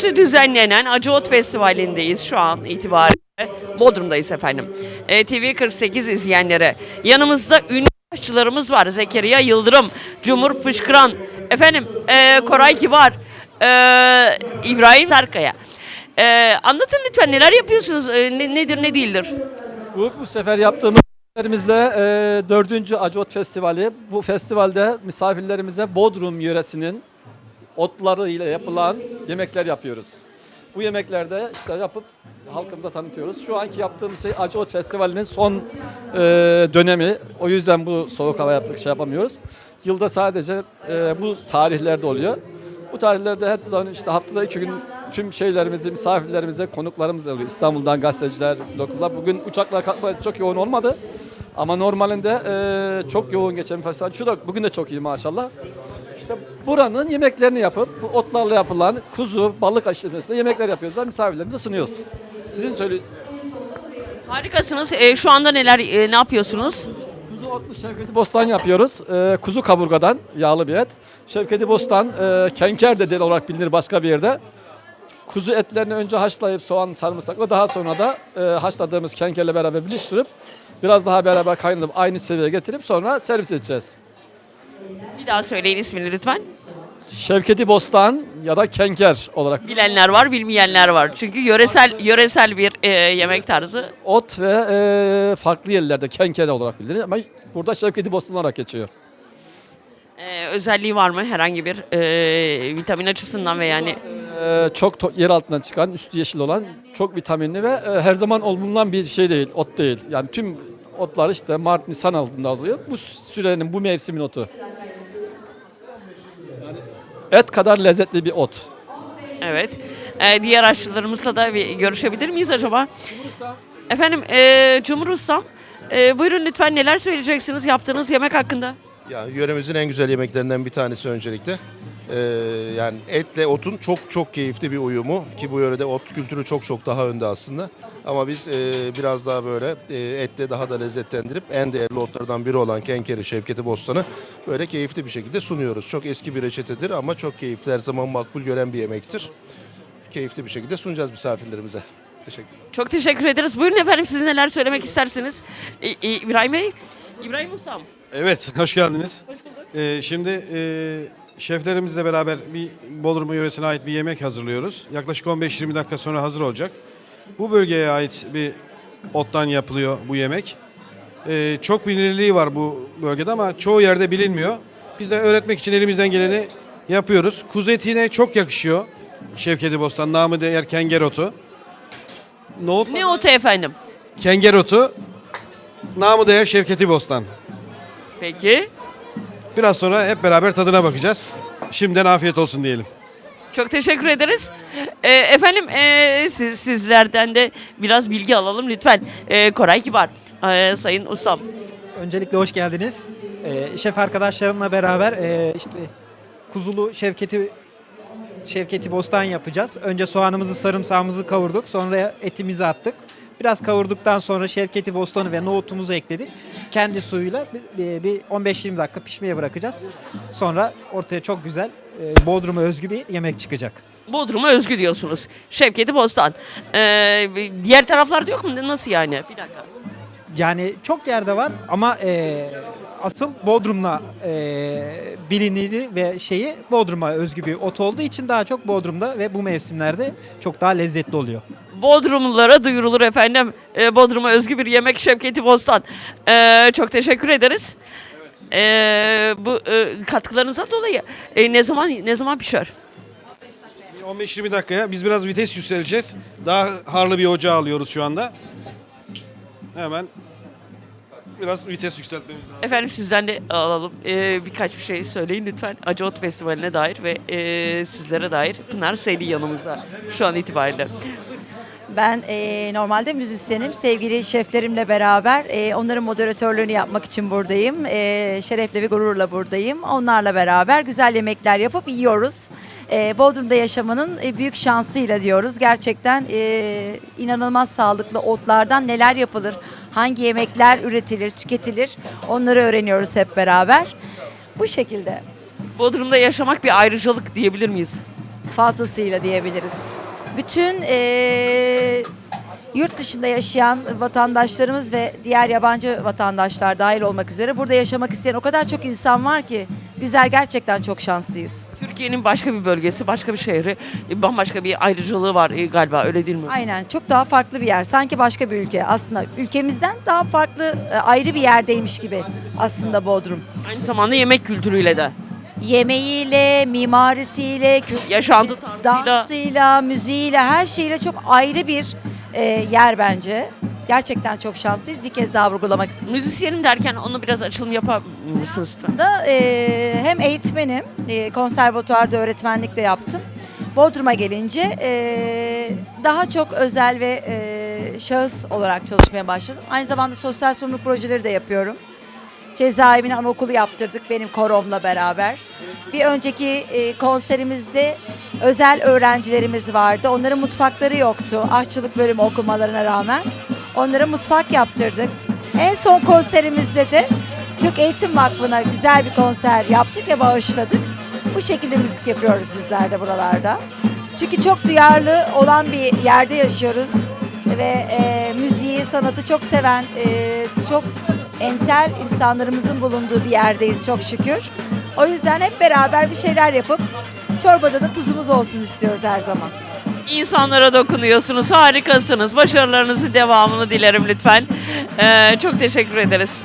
üçüncüsü düzenlenen Acıot Festivali'ndeyiz şu an itibariyle. Bodrum'dayız efendim. E, TV 48 izleyenlere. Yanımızda ünlü aşçılarımız var. Zekeriya Yıldırım, Cumhur Fışkıran, efendim e, Koray Kibar, e, İbrahim Tarkaya. E, anlatın lütfen neler yapıyorsunuz? E, ne- nedir ne değildir? Bu, bu sefer yaptığımız Misafirlerimizle e, 4. Acot Festivali. Bu festivalde misafirlerimize Bodrum yöresinin otlarıyla yapılan yemekler yapıyoruz. Bu yemeklerde işte yapıp halkımıza tanıtıyoruz. Şu anki yaptığımız şey Acot Festivali'nin son e, dönemi. O yüzden bu soğuk hava yaptık şey yapamıyoruz. Yılda sadece e, bu tarihlerde oluyor. Bu tarihlerde her zaman işte haftada iki gün tüm şeylerimizi, misafirlerimize, konuklarımız oluyor. İstanbul'dan gazeteciler, dokuzlar. Bugün uçaklar kalkma çok yoğun olmadı. Ama normalinde e, çok yoğun geçen festival. Şu da bugün de çok iyi maşallah. İşte buranın yemeklerini yapıp bu otlarla yapılan kuzu, balık aşırısıyla yemekler yapıyoruz ve misafirlerimize sunuyoruz. Sizin söyle Harikasınız. E, şu anda neler e, ne yapıyorsunuz? Kuzu otlu Şevketi Bostan yapıyoruz. Ee, kuzu kaburgadan yağlı bir et. Şevketi Bostan e, kenker de del olarak bilinir başka bir yerde. Kuzu etlerini önce haşlayıp soğan sarımsakla daha sonra da e, haşladığımız kenkerle beraber birleştirip biraz daha beraber kaynatıp aynı seviyeye getirip sonra servis edeceğiz. Bir daha söyleyin ismini lütfen. Şevketi Bostan ya da kenker olarak Bilenler var, bilmeyenler var. Çünkü yöresel yöresel bir e, yemek tarzı. ot ve e, farklı yerlerde kenker olarak bilinir ama burada Şevketi Bostan olarak geçiyor. E, özelliği var mı herhangi bir e, vitamin açısından ve yani Ee, çok yer altından çıkan, üstü yeşil olan, çok vitaminli ve e, her zaman bulunan bir şey değil, ot değil. Yani tüm otlar işte Mart, Nisan altında alıyor. Bu sürenin, bu mevsimin otu. Et kadar lezzetli bir ot. evet. E, diğer aşçılarımızla da bir görüşebilir miyiz acaba? Efendim e, Cumhur Ustam, e, buyurun lütfen neler söyleyeceksiniz yaptığınız yemek hakkında? Yani yöremizin en güzel yemeklerinden bir tanesi öncelikle. Ee, yani etle otun çok çok keyifli bir uyumu ki bu yörede ot kültürü çok çok daha önde aslında. Ama biz e, biraz daha böyle e, etle daha da lezzetlendirip en değerli otlardan biri olan kenkeri, şevketi bostanı böyle keyifli bir şekilde sunuyoruz. Çok eski bir reçetedir ama çok keyifli her zaman makbul gören bir yemektir. Keyifli bir şekilde sunacağız misafirlerimize. Teşekkür Çok teşekkür ederiz. Buyurun efendim siz neler söylemek istersiniz? İ- İ- İbrahim Bey, İbrahim Ustam. Evet, hoş geldiniz. Ee, şimdi e, şeflerimizle beraber bir Bodrum yöresine ait bir yemek hazırlıyoruz. Yaklaşık 15-20 dakika sonra hazır olacak. Bu bölgeye ait bir ottan yapılıyor bu yemek. Ee, çok bilinirliği var bu bölgede ama çoğu yerde bilinmiyor. Biz de öğretmek için elimizden geleni yapıyoruz. Kuzu etine çok yakışıyor. Şevketi Bostan, namı değer kenger otu. Nohut, Ne otu efendim? kenger otu, namı değer Şevketi Bostan. Peki. Biraz sonra hep beraber tadına bakacağız. Şimdiden afiyet olsun diyelim. Çok teşekkür ederiz. Ee, efendim ee, siz, sizlerden de biraz bilgi alalım lütfen. Ee, Koray Kibar, ee, Sayın Ustam. Öncelikle hoş geldiniz. Ee, şef arkadaşlarımla beraber e, işte kuzulu şevketi şevketi bostan yapacağız. Önce soğanımızı, sarımsağımızı kavurduk. Sonra etimizi attık. Biraz kavurduktan sonra şevketi bostanı ve nohutumuzu ekledik. Kendi suyuyla bir, bir 15-20 dakika pişmeye bırakacağız. Sonra ortaya çok güzel e, Bodrum'a özgü bir yemek çıkacak. Bodrum'a özgü diyorsunuz. Şevketi Bostan. Ee, diğer taraflarda yok mu? Nasıl yani? Bir dakika. Yani çok yerde var ama e, asıl Bodrum'la e, biliniri ve şeyi Bodrum'a özgü bir ot olduğu için daha çok Bodrum'da ve bu mevsimlerde çok daha lezzetli oluyor. Bodrumlulara duyurulur efendim. Ee, Bodrum'a özgü bir yemek Şevketi Bostan. Ee, çok teşekkür ederiz. Ee, bu e, katkılarınızdan dolayı e, ne zaman ne zaman pişer? 15-20 dakikaya biz biraz vites yükseleceğiz. Daha harlı bir ocağı alıyoruz şu anda. Hemen biraz vites yükseltmemiz lazım. Efendim sizden de alalım. Ee, birkaç bir şey söyleyin lütfen. Acıot Festivali'ne dair ve e, sizlere dair. Pınar Seyli yanımızda şu an itibariyle. Ben eee, normalde müzisyenim. Sevgili şeflerimle beraber eee, onların moderatörlüğünü yapmak için buradayım. Eee, şerefle ve gururla buradayım. Onlarla beraber güzel yemekler yapıp yiyoruz. Eee, Bodrum'da yaşamanın e, büyük şansıyla diyoruz. Gerçekten eee, inanılmaz sağlıklı otlardan neler yapılır, hangi yemekler üretilir, tüketilir onları öğreniyoruz hep beraber. Bu şekilde. Bodrum'da yaşamak bir ayrıcalık diyebilir miyiz? fazlasıyla diyebiliriz. Bütün eee, yurt dışında yaşayan vatandaşlarımız ve diğer yabancı vatandaşlar dahil olmak üzere burada yaşamak isteyen o kadar çok insan var ki bizler gerçekten çok şanslıyız. Türkiye'nin başka bir bölgesi, başka bir şehri, e, bambaşka bir ayrıcalığı var e, galiba öyle değil mi? Aynen çok daha farklı bir yer. Sanki başka bir ülke. Aslında ülkemizden daha farklı e, ayrı bir yerdeymiş gibi aslında Bodrum. Aynı zamanda yemek kültürüyle de, Yemeğiyle, mimarisiyle, kü- yaşantı tarzıyla. dansıyla, müziğiyle, her şeyle çok ayrı bir e, yer bence. Gerçekten çok şanslıyız. Bir kez daha vurgulamak istiyorum. Müzisyenim derken onu biraz açılım yapar mısınız? Da e, hem eğitmenim, e, konservatuarda öğretmenlik de yaptım. Bodrum'a gelince e, daha çok özel ve e, şahıs olarak çalışmaya başladım. Aynı zamanda sosyal sorumluluk projeleri de yapıyorum. Cezaevine anaokulu yaptırdık benim koromla beraber. Bir önceki e, konserimizde özel öğrencilerimiz vardı. Onların mutfakları yoktu. Aşçılık bölümü okumalarına rağmen. Onlara mutfak yaptırdık. En son konserimizde de Türk Eğitim Vakfı'na güzel bir konser yaptık ve bağışladık. Bu şekilde müzik yapıyoruz bizler de buralarda. Çünkü çok duyarlı olan bir yerde yaşıyoruz ve e, müziği, sanatı çok seven, e, çok entel insanlarımızın bulunduğu bir yerdeyiz çok şükür. O yüzden hep beraber bir şeyler yapıp çorbada da tuzumuz olsun istiyoruz her zaman. İnsanlara dokunuyorsunuz, harikasınız. Başarılarınızın devamını dilerim lütfen. Ee, çok teşekkür ederiz.